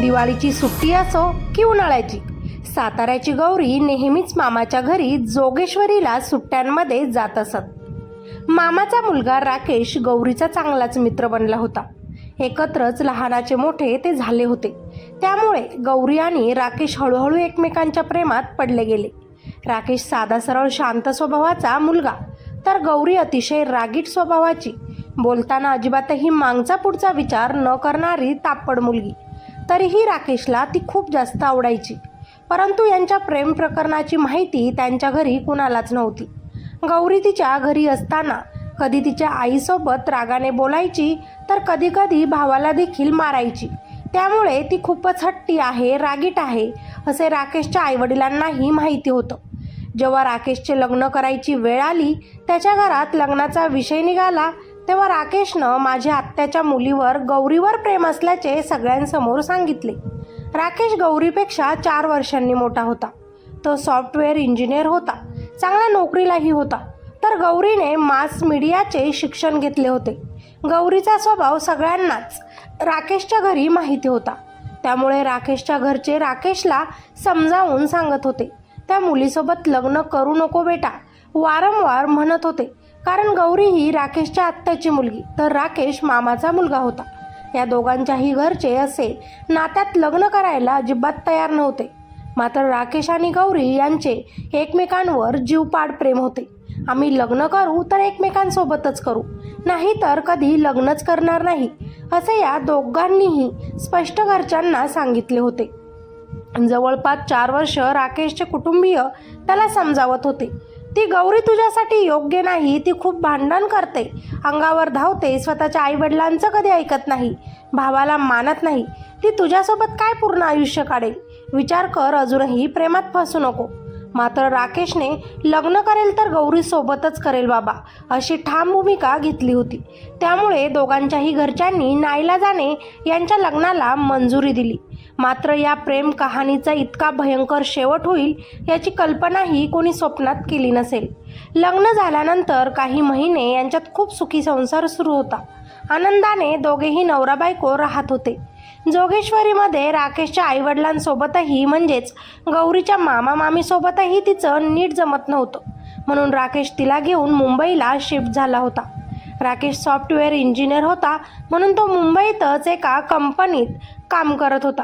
दिवाळीची सुट्टी असो की उन्हाळ्याची. साताऱ्याची गौरी नेहमीच मामाच्या घरी जोगेश्वरीला सुट्ट्यांमध्ये जात असत. मामाचा मुलगा राकेश गौरीचा चांगलाच मित्र बनला होता. एकत्रच लहानाचे मोठे ते झाले होते. त्यामुळे गौरी आणि राकेश हळूहळू एकमेकांच्या प्रेमात पडले गेले. राकेश साधा सरळ शांत स्वभावाचा मुलगा. तर गौरी अतिशय रागीट स्वभावाची. बोलताना अजिबातही मागचा पुढचा विचार न करणारी तापड मुलगी. तरीही राकेशला ती खूप जास्त आवडायची. परंतु यांच्या प्रेम प्रकरणाची माहिती त्यांच्या घरी कुणालाच नव्हती. गौरी तिच्या घरी असताना कधी तिच्या आईसोबत रागाने बोलायची तर कधी कधी भावाला देखील मारायची. त्यामुळे ती खूपच हट्टी आहे रागीट आहे असे राकेशच्या आईवडिलांनाही माहिती होतं. जेव्हा राकेशचे लग्न करायची वेळ आली त्याच्या घरात लग्नाचा विषय निघाला तेव्हा राकेशनं माझ्या आत्याच्या मुलीवर गौरीवर प्रेम असल्याचे सगळ्यांसमोर सांगितले. राकेश गौरीपेक्षा चार वर्षांनी मोठा होता. तो सॉफ्टवेअर इंजिनियर होता. चांगल्या नोकरीलाही होता. तर गौरीने मास मीडियाचे शिक्षण घेतले होते. गौरीचा स्वभाव सगळ्यांनाच राकेशच्या घरी माहिती होता. त्यामुळे राकेशच्या घरचे राकेशला समजावून सांगत होते. त्या मुलीसोबत लग्न करू नको बेटा वारंवार म्हणत होते. कारण गौरी ही राकेशच्या आत्याची मुलगी तर राकेश मामाचा मुलगा होता. या दोघांच्याही घरचे असे नात्यात लग्न करायला अजिबात तयार नव्हते. मात्र राकेश आणि गौरी यांचे एकमेकांवर जीवपाड प्रेम होते. आम्ही लग्न करू तर एकमेकांसोबतच करू नाही तर कधी लग्नच करणार नाही असे या दोघांनीही स्पष्ट घरच्यांना सांगितले होते. जवळपास चार वर्ष राकेशचे कुटुंबीय त्याला समजावत होते. ती गौरी तुझ्यासाठी योग्य नाही ती खूप भांडण करते. अंगावर धावते स्वतःच्या आईवडिलांचं कधी ऐकत नाही भावाला मानत नाही. ती तुझ्यासोबत काय पूर्ण आयुष्य काढेल? विचार कर अजूनही प्रेमात फसू नको. मात्र राकेशने लग्न करेल तर गौरीसोबतच करेल बाबा अशी ठाम भूमिका घेतली होती. त्यामुळे दोघांच्याही घरच्यांनी नाईला जाणे यांच्या लग्नाला मंजुरी दिली. मात्र या प्रेम कहाणीचा इतका भयंकर शेवट होईल याची कल्पनाही कोणी स्वप्नात केली नसेल. लग्न झाल्यानंतर काही महिने यांच्यात खूप सुखी संसार सुरू होता. आनंदाने दोघेही नवरा बायको राहत होते. जोगेश्वरीमध्ये राकेशच्या आईवडिलांसोबतही म्हणजेच गौरीच्या मामा मामीसोबतही तिचं नीट जमत नव्हतं. म्हणून राकेश तिला घेऊन मुंबईला शिफ्ट झाला होता. राकेश सॉफ्टवेअर इंजिनियर होता म्हणून तो मुंबईतच एका कंपनीत काम करत होता.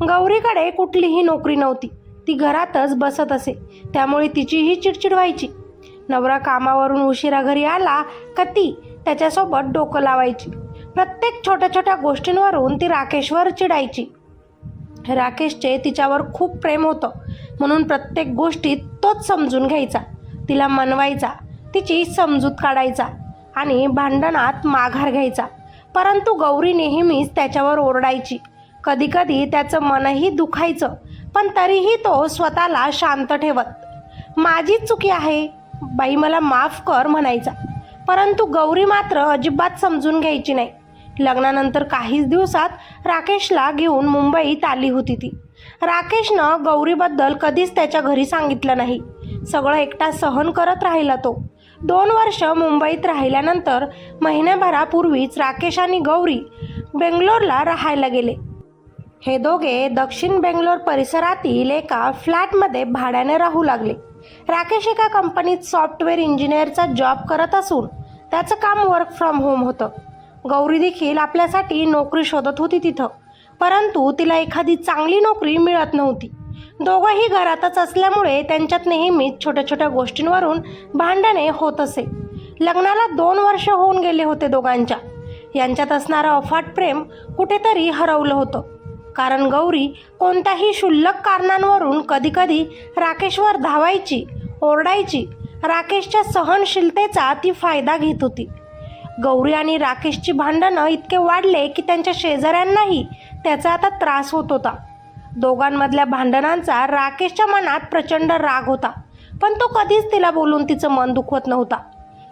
गौरीकडे कुठलीही नोकरी नव्हती. ती घरातच बसत असे. त्यामुळे तिचीही चिडचिड व्हायची. नवरा कामावरून उशिरा घरी आला का ती त्याच्यासोबत डोकं लावायची. प्रत्येक छोट्या छोट्या गोष्टींवरून ती राकेशवर चिडायची. राकेशचे तिच्यावर खूप प्रेम होतं. म्हणून प्रत्येक गोष्टीत तोच समजून घ्यायचा. तिला मनवायचा. तिची समजूत काढायचा. आणि भांडणात माघार घ्यायचा. परंतु गौरी नेहमीच त्याच्यावर ओरडायची. कधीकधी त्याचं मनही दुखायचं पण तरीही तो स्वतःला शांत ठेवत माझीच चुकी आहे बाई मला माफ कर म्हणायचा. परंतु गौरी मात्र अजिबात समजून घ्यायची नाही. लग्नानंतर काहीच दिवसात राकेशला घेऊन मुंबईत आली होती ती. राकेशनं गौरीबद्दल कधीच त्याच्या घरी सांगितलं नाही. सगळं एकटा सहन करत राहिला तो. दोन वर्ष मुंबईत राहिल्यानंतर महिन्याभरापूर्वीच राकेश आणि गौरी बेंगलोरला राहायला गेले. हे दोघे दक्षिण बेंगलोर परिसरातील एका फ्लॅटमध्ये भाड्याने राहू लागले. राकेश एका कंपनीत सॉफ्टवेअर इंजिनियरचा जॉब करत असून त्याचं काम वर्क फ्रॉम होम होतं. गौरी देखील आपल्यासाठी नोकरी शोधत होती तिथं परंतु तिला एखादी चांगली नोकरी मिळत नव्हती. दोघंही घरातच असल्यामुळे त्यांच्यात नेहमीच छोट्या छोट्या गोष्टींवरून भांडणे होत असे. लग्नाला दोन वर्ष होऊन गेले होते दोघांच्या. यांच्यात असणारं अफाट प्रेम कुठेतरी हरवलं होतं. कारण गौरी कोणत्याही क्षुल्लक कारणांवरून कधीकधी राकेशवर धावायची ओरडायची. राकेशच्या सहनशीलतेचा ती फायदा घेत होती. गौरी आणि राकेशची भांडणं इतके वाढले की त्यांच्या शेजाऱ्यांनाही त्याचा आता त्रास होत होता. दोघांमधल्या भांडणांचा राकेशच्या मनात प्रचंड राग होता पण तो कधीच तिला बोलून तिचं मन दुखवत नव्हता.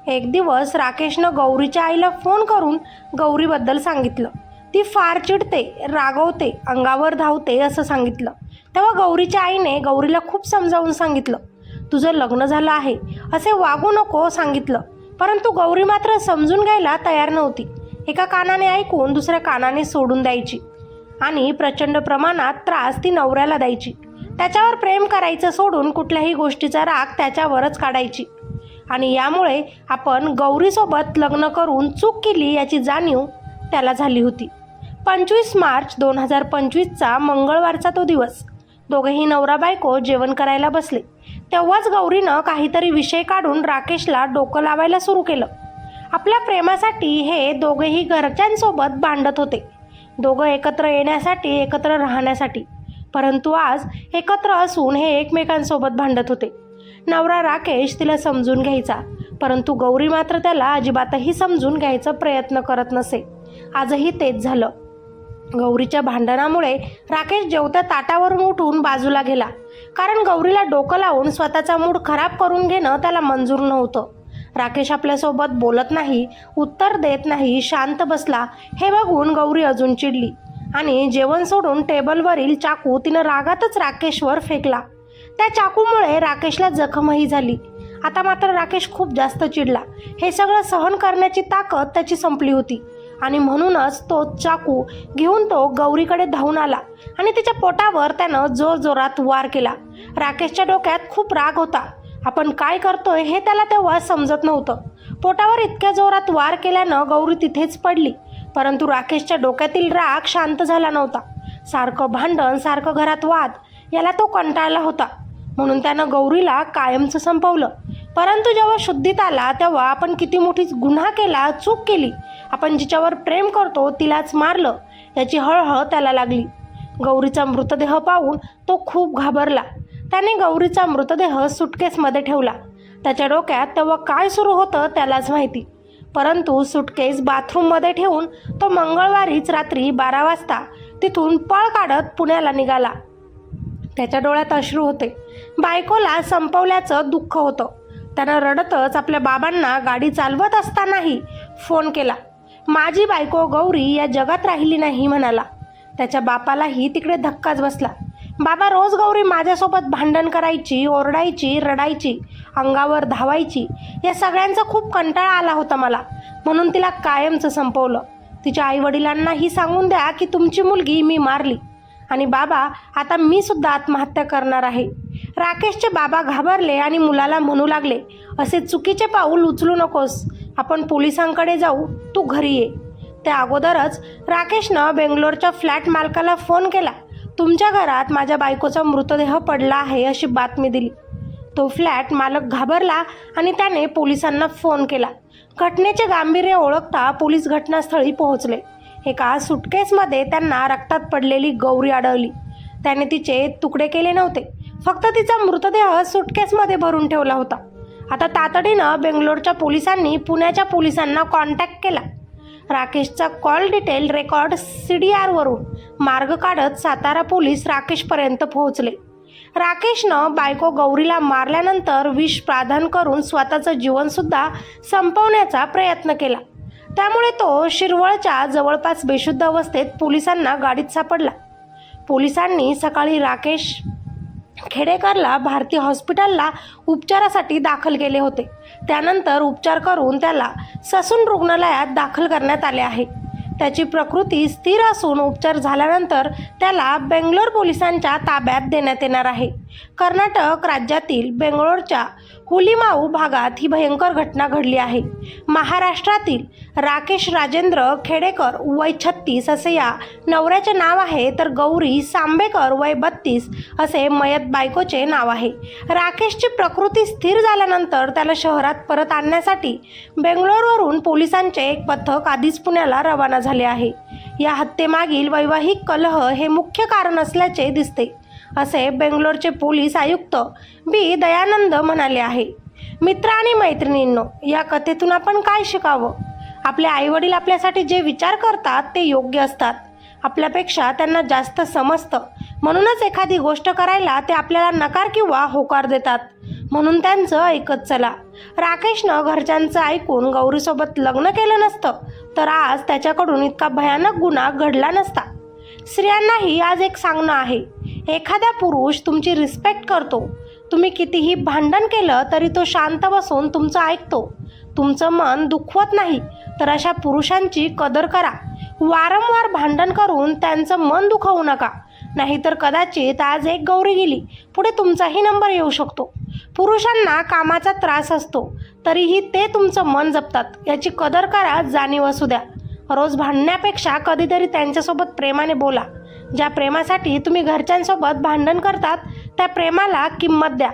एक दिवस राकेशनं गौरीच्या आईला फोन करून गौरीबद्दल सांगितलं. ती फार चिडते रागवते अंगावर धावते असं सांगितलं. तेव्हा गौरीच्या आईने गौरीला खूप समजावून सांगितलं तुझं लग्न झालं आहे असे वागू नको सांगितलं. परंतु गौरी मात्र समजून घ्यायला तयार नव्हती. एका कानाने ऐकून दुसऱ्या कानाने सोडून द्यायची आणि प्रचंड प्रमाणात त्रास ती नवऱ्याला द्यायची. त्याच्यावर प्रेम करायचं सोडून कुठल्याही गोष्टीचा राग त्याच्यावरच काढायची. आणि यामुळे आपण गौरीसोबत लग्न करून चूक केली याची जाणीव त्याला झाली होती. पंचवीस मार्च दोन हजार पंचवीसचा मंगळवारचा तो दिवस. दोघेही नवरा बायको जेवण करायला बसले. तेव्हाच गौरीनं काहीतरी विषय काढून राकेशला डोकं लावायला सुरू केलं. आपल्या प्रेमासाठी हे दोघेही घरच्यांसोबत भांडत होते. दोघं एकत्र येण्यासाठी एकत्र राहण्यासाठी. परंतु आज एकत्र असून हे एकमेकांसोबत भांडत होते. नवरा राकेश तिला समजून घ्यायचा. परंतु गौरी मात्र त्याला अजिबातही समजून घ्यायचा प्रयत्न करत नसे. आजही तेच झालं. गौरीच्या भांडणामुळे राकेश जेवत्या ताटावरून उठून बाजूला गेला. कारण गौरीला डोकं लावून स्वतःचा मूड खराब करून घेणं त्याला मंजूर नव्हतं. राकेश आपल्यासोबत बोलत नाही उत्तर देत नाही शांत बसला. हे बघून गौरी अजून चिडली आणि जेवण सोडून टेबलवरील चाकू तिनं रागातच राकेशवर फेकला. त्या चाकूमुळे राकेशला जखमही झाली. आता मात्र राकेश खूप जास्त चिडला. हे सगळं सहन करण्याची ताकद त्याची संपली होती. आणि म्हणूनच तो चाकू घेऊन तो गौरीकडे धावून आला. आणि तिच्या पोटावर त्यानं जोरजोरात वार केला. राकेशच्या डोक्यात खूप राग होता. आपण काय करतोय हे त्याला तेव्हा समजत नव्हतं. पोटावर इतक्या जोरात वार केल्यानं गौरी तिथेच पडली. परंतु राकेशच्या डोक्यातील राग शांत झाला नव्हता. सारखं भांडण सारखं घरात वाद याला तो कंटाळला होता. म्हणून त्यानं गौरीला कायमचं संपवलं. परंतु जेव्हा शुद्धीत आला तेव्हा आपण किती मोठी गुन्हा केला चूक केली. आपण जिच्यावर प्रेम करतो तिलाच मारलं. याची हळहळ त्याला लागली. गौरीचा मृतदेह पाहून तो खूप घाबरला. त्याने गौरीचा मृतदेह सुटकेसमध्ये ठेवला. त्याच्या डोक्यात तेव्हा काय सुरू होतं त्यालाच माहिती. परंतु सुटकेस बाथरूममध्ये ठेवून तो मंगळवारीच रात्री बारा वाजता तिथून पळ काढत पुण्याला निघाला. त्याच्या डोळ्यात अश्रू होते. बायकोला संपवल्याचं दुःख होतं. त्यानं रडतच आपल्या बाबांना गाडी चालवत असतानाही फोन केला. माझी बायको गौरी या जगात राहिली नाही म्हणाला. त्याच्या बापालाही तिकडे धक्काच बसला. बाबा रोज गौरी माझ्यासोबत भांडण करायची ओरडायची रडायची अंगावर धावायची या सगळ्यांचा खूप कंटाळा आला होता मला. म्हणून तिला कायमचं संपवलं. तिच्या आईवडिलांनाही सांगून द्या की तुमची मुलगी मी मारली. आणि बाबा आता मी सुद्धा आत्महत्या करणार आहे. राकेशचे बाबा घाबरले आणि मुलाला म्हणू लागले असे चुकीचे पाऊल उचलू नकोस. आपण पोलिसांकडे जाऊ. तू घरी ये. त्या अगोदरच राकेशनं बेंगलोरच्या फ्लॅट मालकाला फोन केला तुमच्या घरात माझ्या बायकोचा मृतदेह पडला आहे अशी बातमी दिली. तो फ्लॅट मालक घाबरला आणि त्याने पोलिसांना फोन केला. घटनेचे गांभीर्य ओळखता पोलीस घटनास्थळी पोहोचले. एका सुटकेसमध्ये त्यांना रक्तात पडलेली गौरी आढळली. त्याने तिचे तुकडे केले नव्हते. फक्त तिचा मृतदेह सुटकेसमध्ये भरून ठेवला होता. आता तातडीनं बेंगलोरच्या पोलिसांनी पुण्याच्या पोलिसांना कॉन्टॅक्ट केला. राकेशचा call detail record C D आरवरून मार्ग काढत सातारा पोलीस राकेशपर्यंत पोहोचले. राकेशनं बायको गौरीला मारल्यानंतर विष प्राधान करून स्वतःचं जीवनसुद्धा संपवण्याचा प्रयत्न केला. त्यामुळे तो शिरवळच्या जवळपास बेशुद्ध अवस्थेत पोलिसांना गाडीत सापडला. पोलिसांनी सकाळी राकेश खेडेकरला भारती हॉस्पिटलला उपचारासाठी दाखल केले होते. त्यानंतर उपचार करून त्याला ससून रुग्णालयात दाखल करण्यात आले आहे. त्याची प्रकृती स्थिर असून उपचार झाल्यानंतर त्याला बेंगलोर पोलिसांच्या ताब्यात देण्यात येणार आहे. कर्नाटक राज्यातील बेंगळोरच्या हुलिमाऊ भागात ही भयंकर घटना घडली आहे. महाराष्ट्रातील राकेश राजेंद्र खेडेकर वय छत्तीस असे या नवऱ्याचे नाव आहे तर गौरी सांबेकर वय बत्तीस असे मयत बायकोचे नाव आहे. राकेशची प्रकृती स्थिर झाल्यानंतर त्याला शहरात परत आणण्यासाठी बेंगलोरवरून पोलिसांचे एक पथक आधीच पुण्याला रवाना झाले आहे. या हत्येमागील वैवाहिक कलह हे मुख्य कारण असल्याचे दिसते. असे बेंगलोरचे पोलीस आयुक्त बी. दयानंद म्हणाले आहे. मित्र आणि मैत्रिणींनो या कथेतून आपण काय शिकावं? आपले आईवडील आपल्यासाठी जे विचार करतात ते योग्य असतात. आपल्यापेक्षा त्यांना जास्त समजतं. म्हणूनच एखादी गोष्ट करायला ते आपल्याला नकार किंवा होकार देतात. म्हणून त्यांचं ऐकत चला. राकेशनं घरच्यांचं ऐकून गौरीसोबत लग्न केलं नसतं तर आज त्याच्याकडून इतका भयानक गुन्हा घडला नसता. स्त्रियांनाही आज एक सांगणं आहे. एखादा पुरुष तुमची रिस्पेक्ट करतो. तुम्ही कितीही भांडण केलं तरी तो शांत बसून तुमचं ऐकतो. तुमचं मन दुखवत नाही तर अशा पुरुषांची कदर करा. वारंवार भांडण करून त्यांचं मन दुखवू नका. नाहीतर कदाचित आज एक गौरी गेली पुढे तुमचाही नंबर येऊ शकतो. पुरुषांना कामाचा त्रास असतो तरीही ते तुमचं मन जपतात. याची कदर करा जाणीव असू द्या. रोज भांडण्यापेक्षा कधीतरी त्यांच्यासोबत प्रेमाने बोला. ज्या प्रेमासाठी तुम्ही घरच्यांसोबत भांडण करतात त्या प्रेमाला किंमत द्या.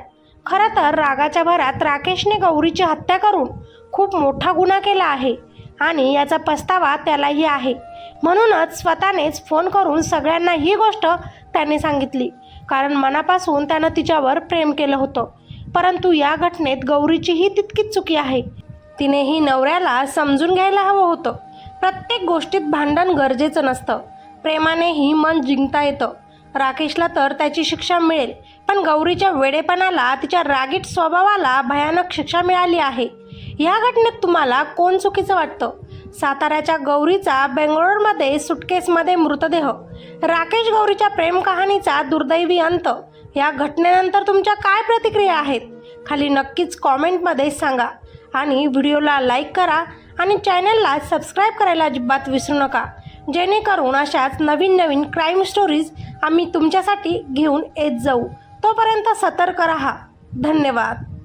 खरं तर रागाच्या भरात राकेशने गौरीची हत्या करून खूप मोठा गुन्हा केला आहे आणि याचा पस्तावा त्यालाही आहे. म्हणूनच स्वतःनेच फोन करून सगळ्यांना ही गोष्ट त्याने सांगितली. कारण मनापासून त्यानं तिच्यावर प्रेम केलं होतं. परंतु या घटनेत गौरीचीही तितकीच चुकी आहे. तिनेही नवऱ्याला समजून घ्यायला हवं होतं. प्रत्येक गोष्टीत भांडण गरजेचं नसतं. प्रेमानेही मन जिंकता येतं. राकेशला तर त्याची शिक्षा मिळेल पण गौरीच्या वेडेपणाला तिच्या रागीट स्वभावाला भयानक शिक्षा मिळाली आहे. या घटनेत तुम्हाला कोण चुकीचं वाटतं? साताऱ्याच्या गौरीचा बेंगळूरमध्ये सुटकेसमध्ये मृतदेह. राकेश गौरीच्या प्रेम कहाणीचा दुर्दैवी अंत. या घटनेनंतर तुमच्या काय प्रतिक्रिया आहेत? खाली नक्कीच कॉमेंटमध्ये सांगा. आणि व्हिडिओला लाईक करा आणि चॅनलला सबस्क्राईब करायला अजिबात विसरू नका. जेणेकरून अशाच नवीन नवीन क्राईम स्टोरीज आम्ही तुमच्यासाठी घेऊन येत जाऊ. तोपर्यंत सतर्क रहा. धन्यवाद.